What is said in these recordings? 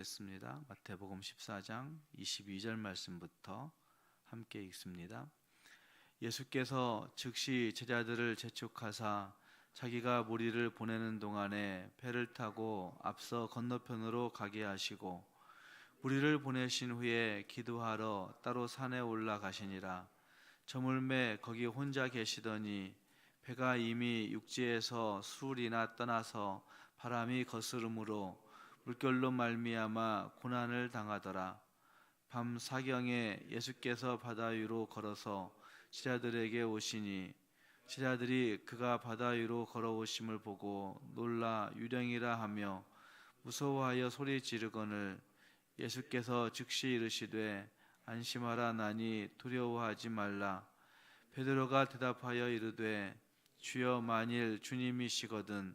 겠습니다. 마태복음 14장 22절 말씀부터 함께 읽습니다. 예수께서 즉시 제자들을 재촉하사 자기가 무리를 보내는 동안에 배를 타고 앞서 건너편으로 가게 하시고 무리를 보내신 후에 기도하러 따로 산에 올라가시니라 저물매 거기 혼자 계시더니 배가 이미 육지에서 수울이나 떠나서 바람이 거스름으로 물결로 말미암아 고난을 당하더라. 밤 사경에 예수께서 바다 위로 걸어서 제자들에게 오시니 제자들이 그가 바다 위로 걸어오심을 보고 놀라 유령이라 하며 무서워하여 소리 지르거늘 예수께서 즉시 이르시되 안심하라 나니 두려워하지 말라 베드로가 대답하여 이르되 주여 만일 주님이시거든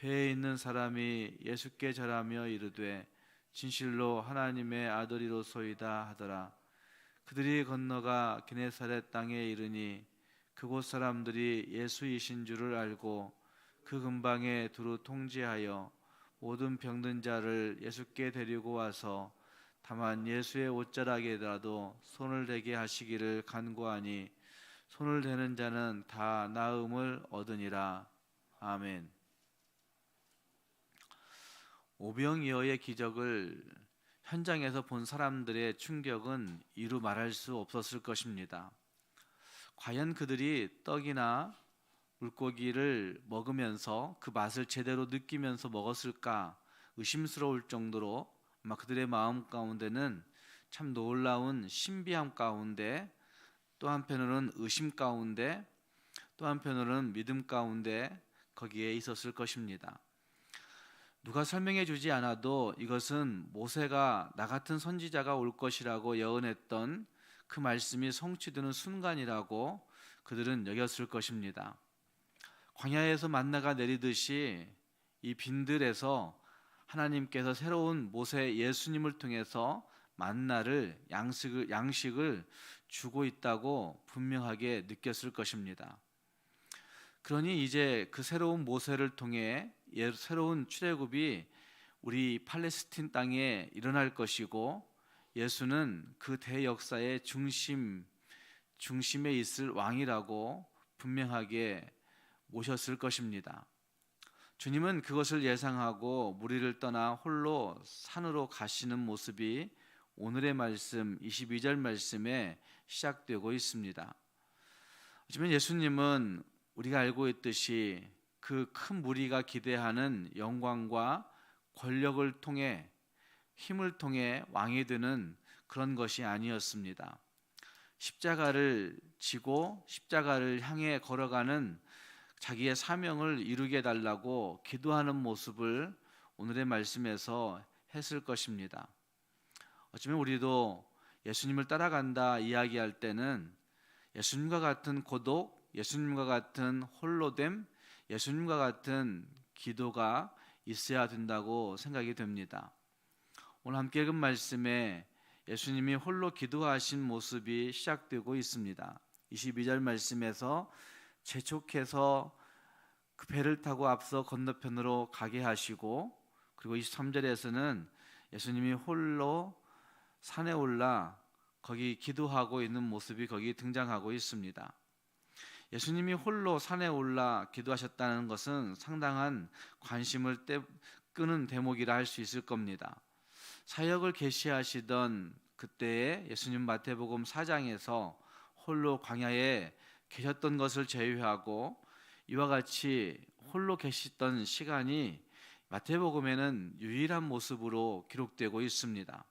배에 있는 사람이 예수께 절하며 이르되 진실로 하나님의 아들이로소이다 하더라. 그들이 건너가 기네사렛 땅에 이르니 그곳 사람들이 예수이신 줄을 알고 그 근방에 두루 통제하여 모든 병든 자를 예수께 데리고 와서 다만 예수의 옷자락에라도 손을 대게 하시기를 간구하니 손을 대는 자는 다 나음을 얻으니라. 아멘. 오병이어의 기적을 현장에서 본 사람들의 충격은 이루 말할 수 없었을 것입니다. 과연 그들이 떡이나 물고기를 먹으면서 그 맛을 제대로 느끼면서 먹었을까 의심스러울 정도로 아마 그들의 마음 가운데는 참 놀라운 신비함 가운데 또 한편으로는 의심 가운데 또 한편으로는 믿음 가운데 거기에 있었을 것입니다. 누가 설명해 주지 않아도 이것은 모세가 나 같은 선지자가 올 것이라고 예언했던 그 말씀이 성취되는 순간이라고 그들은 여겼을 것입니다. 광야에서 만나가 내리듯이 이 빈들에서 하나님께서 새로운 모세 예수님을 통해서 만나를 양식을 양식을 주고 있다고 분명하게 느꼈을 것입니다. 그러니 이제 그 새로운 모세를 통해 예, 새로운 출애굽이 우리 팔레스틴 땅에 일어날 것이고 예수는 그 대역사의 중심 중심에 있을 왕이라고 분명하게 모셨을 것입니다. 주님은 그것을 예상하고 무리를 떠나 홀로 산으로 가시는 모습이 오늘의 말씀 22절 말씀에 시작되고 있습니다. 하지만 예수님은 우리가 알고 있듯이 그 큰 무리가 기대하는 영광과 권력을 통해 힘을 통해 왕이 되는 그런 것이 아니었습니다. 십자가를 지고 십자가를 향해 걸어가는 자기의 사명을 이루게 달라고 기도하는 모습을 오늘의 말씀에서 했을 것입니다. 어쩌면 우리도 예수님을 따라간다 이야기할 때는 예수님과 같은 고독, 예수님과 같은 홀로됨, 예수님과 같은 기도가 있어야 된다고 생각이 됩니다. 오늘 함께 읽은 말씀에 예수님이 홀로 기도하신 모습이 시작되고 있습니다. 22절 말씀에서 재촉해서 그 배를 타고 앞서 건너편으로 가게 하시고 그리고 23절에서는 예수님이 홀로 산에 올라 거기 기도하고 있는 모습이 거기 등장하고 있습니다. 예수님이 홀로 산에 올라 기도하셨다는 것은 상당한 관심을 떼, 끄는 대목이라 할 수 있을 겁니다. 사역을 개시하시던 그때에 예수님 마태복음 4장에서 홀로 광야에 계셨던 것을 제외하고 이와 같이 홀로 계시던 시간이 마태복음에는 유일한 모습으로 기록되고 있습니다.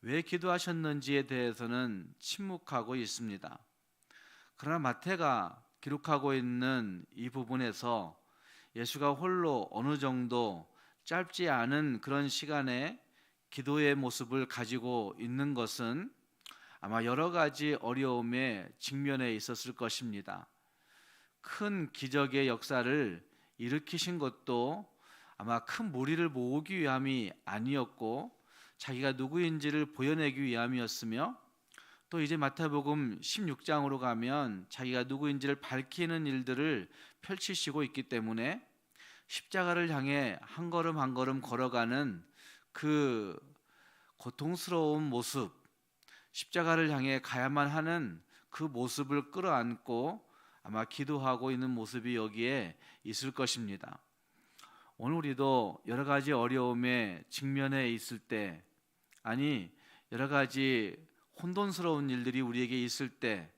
왜 기도하셨는지에 대해서는 침묵하고 있습니다. 그러나 마태가 기록하고 있는 이 부분에서 예수가 홀로 어느 정도 짧지 않은 그런 시간에 기도의 모습을 가지고 있는 것은 아마 여러 가지 어려움에 직면해 있었을 것입니다. 큰 기적의 역사를 일으키신 것도 아마 큰 무리를 모으기 위함이 아니었고 자기가 누구인지를 보여내기 위함이었으며 또 이제 마태복음 16장으로 가면 자기가 누구인지를 밝히는 일들을 펼치시고 있기 때문에 십자가를 향해 한 걸음 한 걸음 걸어가는 그 고통스러운 모습, 십자가를 향해 가야만 하는 그 모습을 끌어안고 아마 기도하고 있는 모습이 여기에 있을 것입니다. 오늘 우리도 여러 가지 어려움에 직면해 있을 때, 아니, 여러 가지 혼돈스러운 일들이 우리에게 있을 때,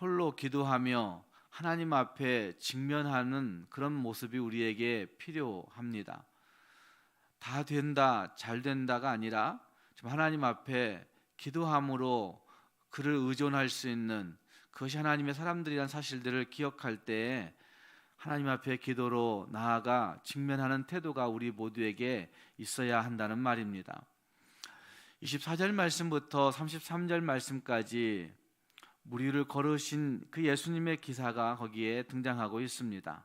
홀로 기도하며 하나님 앞에 직면하는 그런 모습이 우리에게 필요합니다. 다 된다, 잘 된다가 아니라 좀 하나님 앞에 기도함으로 그를 의존할 수 있는 그것이 하나님의 사람들이란 사실들을 기억할 때 하나님 앞에 기도로 나아가 직면하는 태도가 우리 모두에게 있어야 한다는 말입니다. 24절 말씀부터 33절 말씀까지 무리를 걸으신 그 예수님의 기사가 거기에 등장하고 있습니다.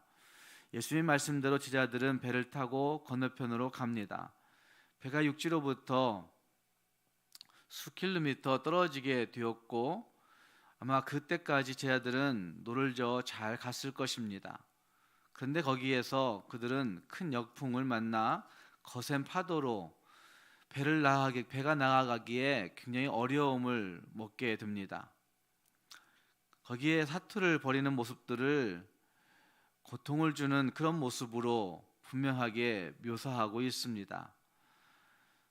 예수님 말씀대로 제자들은 배를 타고 건너편으로 갑니다. 배가 육지로부터 수 킬로미터 떨어지게 되었고 아마 그때까지 제자들은 노를 저어 잘 갔을 것입니다. 그런데 거기에서 그들은 큰 역풍을 만나 거센 파도로 배를 나가게 배가 나아가기에 굉장히 어려움을 먹게 됩니다. 거기에 사투를 벌이는 모습들을 고통을 주는 그런 모습으로 분명하게 묘사하고 있습니다.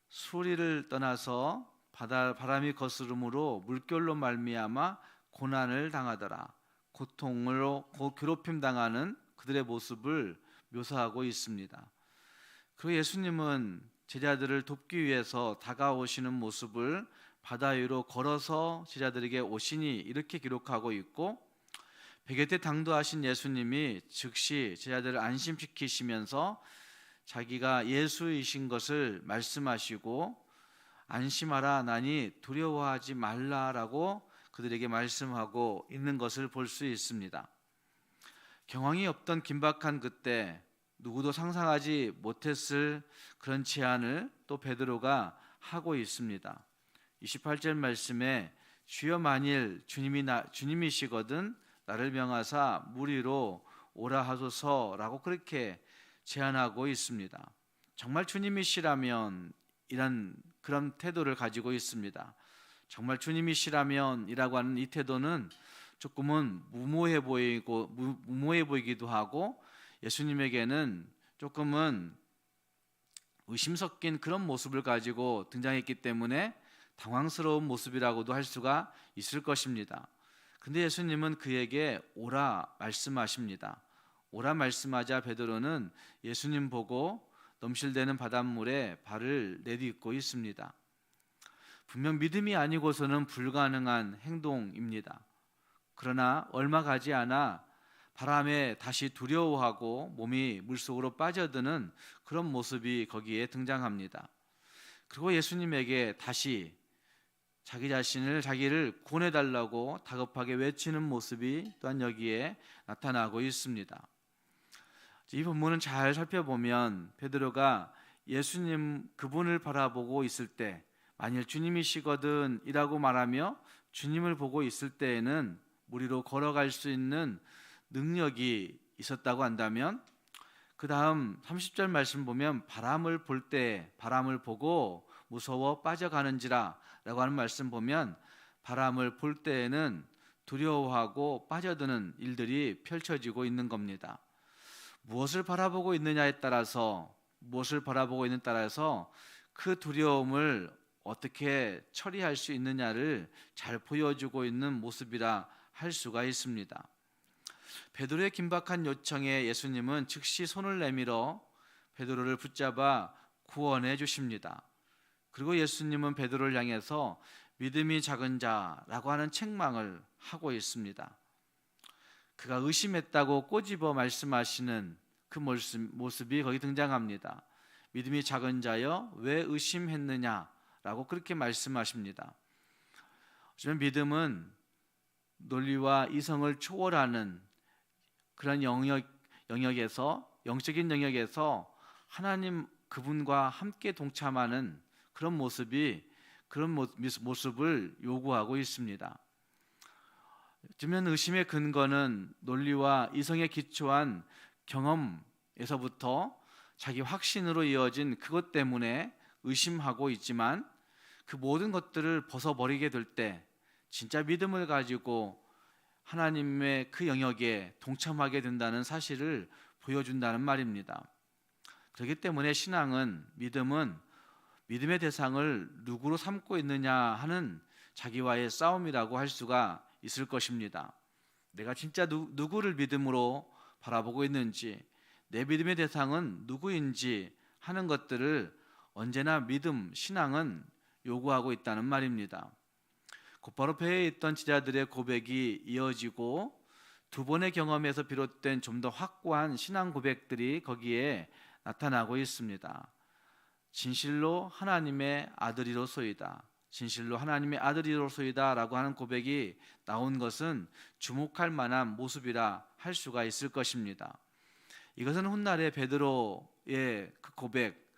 수리를 떠나서 바다 바람이 거스름으로 물결로 말미암아 고난을 당하더라. 고통으로 괴롭힘 당하는 그들의 모습을 묘사하고 있습니다. 그 예수님은 제자들을 돕기 위해서 다가오시는 모습을 바다 위로 걸어서 제자들에게 오시니 이렇게 기록하고 있고 베게테 당도하신 예수님이 즉시 제자들을 안심시키시면서 자기가 예수이신 것을 말씀하시고 안심하라 나니 두려워하지 말라라고 그들에게 말씀하고 있는 것을 볼 수 있습니다. 경황이 없던 긴박한 그때 누구도 상상하지 못했을 그런 제안을 또 베드로가 하고 있습니다. 28절 말씀에 주여 만일 주님이 나 주님이시거든 나를 명하사 무리로 오라 하소서라고 그렇게 제안하고 있습니다. 정말 주님이시라면 이런 그런 태도를 가지고 있습니다. 정말 주님이시라면이라고 하는 이 태도는 조금은 무모해 보이고 무모해 보이기도 하고 예수님에게는 조금은 의심 섞인 그런 모습을 가지고 등장했기 때문에 당황스러운 모습이라고도 할 수가 있을 것입니다. 근데 예수님은 그에게 오라 말씀하십니다. 오라 말씀하자 베드로는 예수님 보고 넘실대는 바닷물에 발을 내딛고 있습니다. 분명 믿음이 아니고서는 불가능한 행동입니다. 그러나 얼마 가지 않아 바람에 다시 두려워하고 몸이 물속으로 빠져드는 그런 모습이 거기에 등장합니다. 그리고 예수님에게 다시 자기 자신을 자기를 구원해 달라고 다급하게 외치는 모습이 또한 여기에 나타나고 있습니다. 이 본문은 잘 살펴보면 베드로가 예수님 그분을 바라보고 있을 때 만일 주님이시거든이라고 말하며 주님을 보고 있을 때에는 무리로 걸어갈 수 있는 능력이 있었다고 한다면 그 다음 30절 말씀 보면 바람을 볼 때 바람을 보고 무서워 빠져가는지라 라고 하는 말씀 보면 바람을 볼 때에는 두려워하고 빠져드는 일들이 펼쳐지고 있는 겁니다. 무엇을 바라보고 있느냐에 따라서 무엇을 바라보고 있는 따라서 그 두려움을 어떻게 처리할 수 있느냐를 잘 보여주고 있는 모습이라 할 수가 있습니다. 베드로의 긴박한 요청에 예수님은 즉시 손을 내밀어 베드로를 붙잡아 구원해 주십니다. 그리고 예수님은 베드로를 향해서 믿음이 작은 자라고 하는 책망을 하고 있습니다. 그가 의심했다고 꼬집어 말씀하시는 그 모습이 거기 등장합니다. 믿음이 작은 자여 왜 의심했느냐라고 그렇게 말씀하십니다. 어쩌면 믿음은 논리와 이성을 초월하는 그런 영역 영역에서 영적인 영역에서 하나님 그분과 함께 동참하는 그런 모습이 그런 모습을 요구하고 있습니다. 어쩌면 의심의 근거는 논리와 이성에 기초한 경험에서부터 자기 확신으로 이어진 그것 때문에 의심하고 있지만 그 모든 것들을 벗어버리게 될 때 진짜 믿음을 가지고 하나님의 그 영역에 동참하게 된다는 사실을 보여준다는 말입니다. 그렇기 때문에 신앙은 믿음은 믿음의 대상을 누구로 삼고 있느냐 하는 자기와의 싸움이라고 할 수가 있을 것입니다. 내가 진짜 누, 누구를 믿음으로 바라보고 있는지, 내 믿음의 대상은 누구인지 하는 것들을 언제나 믿음, 신앙은 요구하고 있다는 말입니다. 곧바로 배에 있던 지자들의 고백이 이어지고 두 번의 경험에서 비롯된 좀 더 확고한 신앙 고백들이 거기에 나타나고 있습니다. 진실로 하나님의 아들이로소이다. 진실로 하나님의 아들이로소이다라고 하는 고백이 나온 것은 주목할 만한 모습이라 할 수가 있을 것입니다. 이것은 훗날에 베드로의 그 고백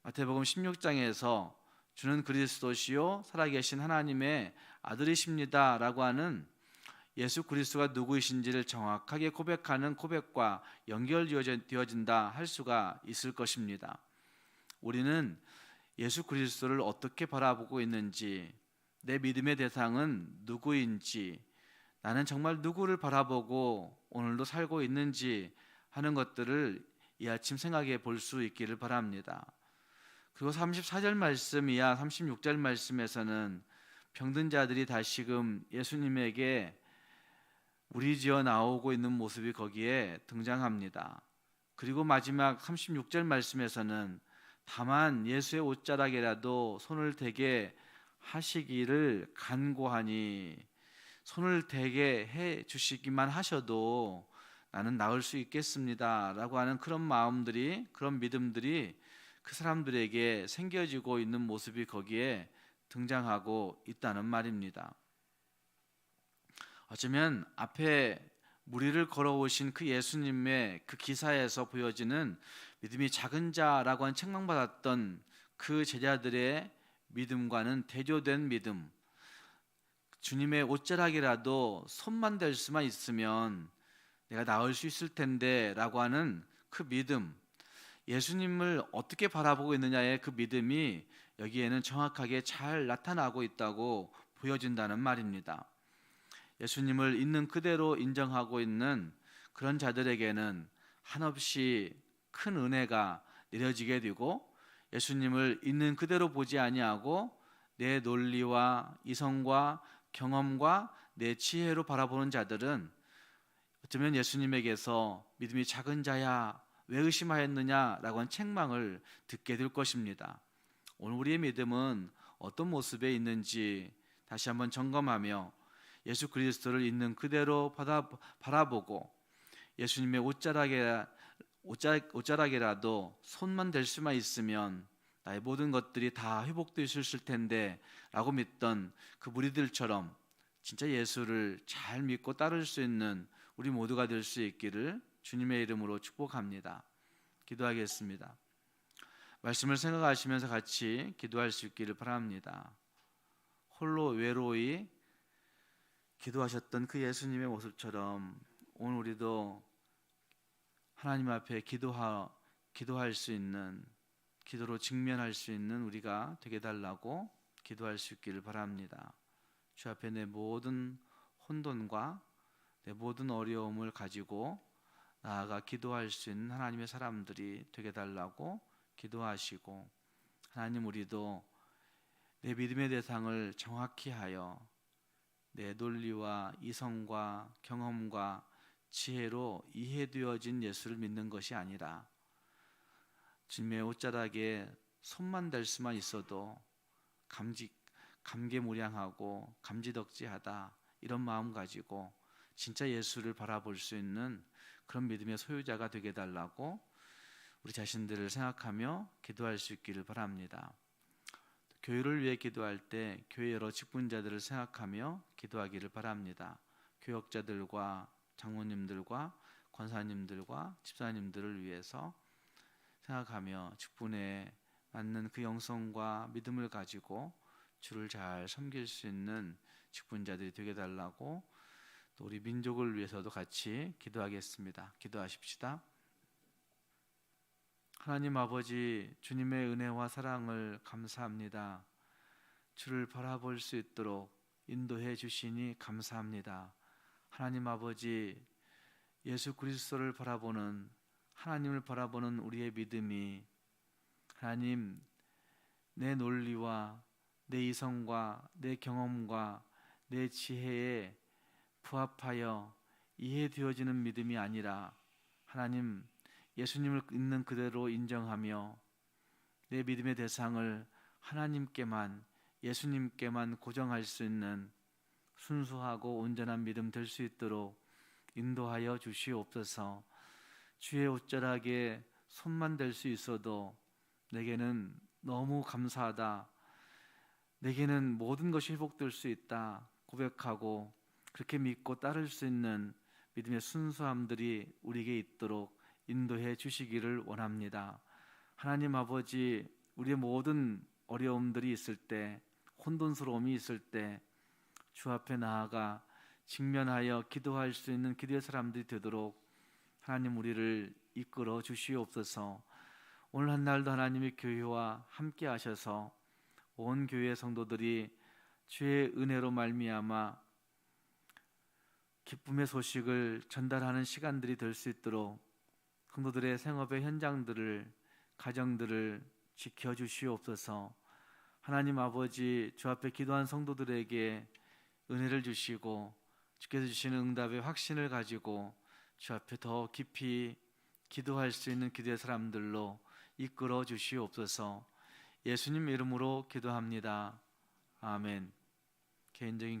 마태복음 16장에서 주는 그리스도시요 살아계신 하나님의 아들이십니다라고 하는 예수 그리스도가 누구이신지를 정확하게 고백하는 고백과 연결되어진다 할 수가 있을 것입니다. 우리는 예수 그리스도를 어떻게 바라보고 있는지, 내 믿음의 대상은 누구인지, 나는 정말 누구를 바라보고 오늘도 살고 있는지 하는 것들을 이 아침 생각해 볼 수 있기를 바랍니다. 그리고 34절 말씀 이하 36절 말씀에서는 병든 자들이 다시금 예수님에게 우리 지어 나오고 있는 모습이 거기에 등장합니다. 그리고 마지막 36절 말씀에서는 다만 예수의 옷자락이라도 손을 대게 하시기를 간구하니 손을 대게 해 주시기만 하셔도 나는 나을 수 있겠습니다라고 하는 그런 마음들이 그런 믿음들이 그 사람들에게 생겨지고 있는 모습이 거기에 등장하고 있다는 말입니다. 어쩌면 앞에 무리를 걸어오신 그 예수님의 그 기사에서 보여지는 믿음이 작은 자라고 한 책망받았던 그 제자들의 믿음과는 대조된 믿음. 주님의 옷자락이라도 손만 댈 수만 있으면 내가 나을 수 있을 텐데라고 하는 그 믿음. 예수님을 어떻게 바라보고 있느냐의 그 믿음이 여기에는 정확하게 잘 나타나고 있다고 보여진다는 말입니다. 예수님을 있는 그대로 인정하고 있는 그런 자들에게는 한없이 큰 은혜가 내려지게 되고 예수님을 있는 그대로 보지 아니하고 내 논리와 이성과 경험과 내 지혜로 바라보는 자들은 어쩌면 예수님에게서 믿음이 작은 자야 왜 의심하였느냐라고 한 책망을 듣게 될 것입니다. 오늘 우리의 믿음은 어떤 모습에 있는지 다시 한번 점검하며 예수 그리스도를 있는 그대로 바라보고 예수님의 옷자락에 옷자락이라도 손만 댈 수만 있으면 나의 모든 것들이 다 회복될 수 있을 텐데 라고 믿던 그 무리들처럼 진짜 예수를 잘 믿고 따를 수 있는 우리 모두가 될 수 있기를 주님의 이름으로 축복합니다. 기도하겠습니다. 말씀을 생각하시면서 같이 기도할 수 있기를 바랍니다. 홀로 외로이 기도하셨던 그 예수님의 모습처럼 오늘 우리도 하나님 앞에 기도하, 기도할 수 있는 기도로 직면할 수 있는 우리가 되게 달라고 기도할 수 있기를 바랍니다. 주 앞에 내 모든 혼돈과 내 모든 어려움을 가지고 나아가 기도할 수 있는 하나님의 사람들이 되게 달라고 기도하시고 하나님 우리도 내 믿음의 대상을 정확히 하여 내 논리와 이성과 경험과 지혜로 이해되어진 예수를 믿는 것이 아니라 주님의 옷자락에 손만 댈 수만 있어도 감직 감개무량하고 감지덕지하다 이런 마음 가지고 진짜 예수를 바라볼 수 있는 그런 믿음의 소유자가 되게 달라고 우리 자신들을 생각하며 기도할 수 있기를 바랍니다. 교회를 위해 기도할 때 교회 여러 직분자들을 생각하며 기도하기를 바랍니다. 교역자들과 장로님들과 권사님들과 집사님들을 위해서 생각하며 직분에 맞는 그 영성과 믿음을 가지고 주를 잘 섬길 수 있는 직분자들이 되게 달라고 또 우리 민족을 위해서도 같이 기도하겠습니다. 기도하십시다. 하나님 아버지 주님의 은혜와 사랑을 감사합니다. 주를 바라볼 수 있도록 인도해 주시니 감사합니다. 하나님 아버지 예수 그리스도를 바라보는 하나님을 바라보는 우리의 믿음이 하나님 내 논리와 내 이성과 내 경험과 내 지혜에 부합하여 이해되어지는 믿음이 아니라 하나님 예수님을 있는 그대로 인정하며 내 믿음의 대상을 하나님께만 예수님께만 고정할 수 있는 순수하고 온전한 믿음 될 수 있도록 인도하여 주시옵소서. 주의 옷자락에 손만 댈 수 있어도 내게는 너무 감사하다. 내게는 모든 것이 회복될 수 있다. 고백하고 그렇게 믿고 따를 수 있는 믿음의 순수함들이 우리에게 있도록 인도해 주시기를 원합니다. 하나님 아버지, 우리의 모든 어려움들이 있을 때, 혼돈스러움이 있을 때, 주 앞에 나아가 직면하여 기도할 수 있는 기도의 사람들이 되도록 하나님 우리를 이끌어 주시옵소서. 오늘 한 날도 하나님의 교회와 함께 하셔서 온 교회 성도들이 주의 은혜로 말미암아 기쁨의 소식을 전달하는 시간들이 될 수 있도록 성도들의 생업의 현장들을 가정들을 지켜 주시옵소서. 하나님 아버지 주 앞에 기도한 성도들에게 은혜를 주시고 주께서 주시는 응답의 확신을 가지고 주 앞에 더 깊이 기도할 수 있는 기도의 사람들로 이끌어 주시옵소서. 예수님 이름으로 기도합니다. 아멘. 개인적인 기도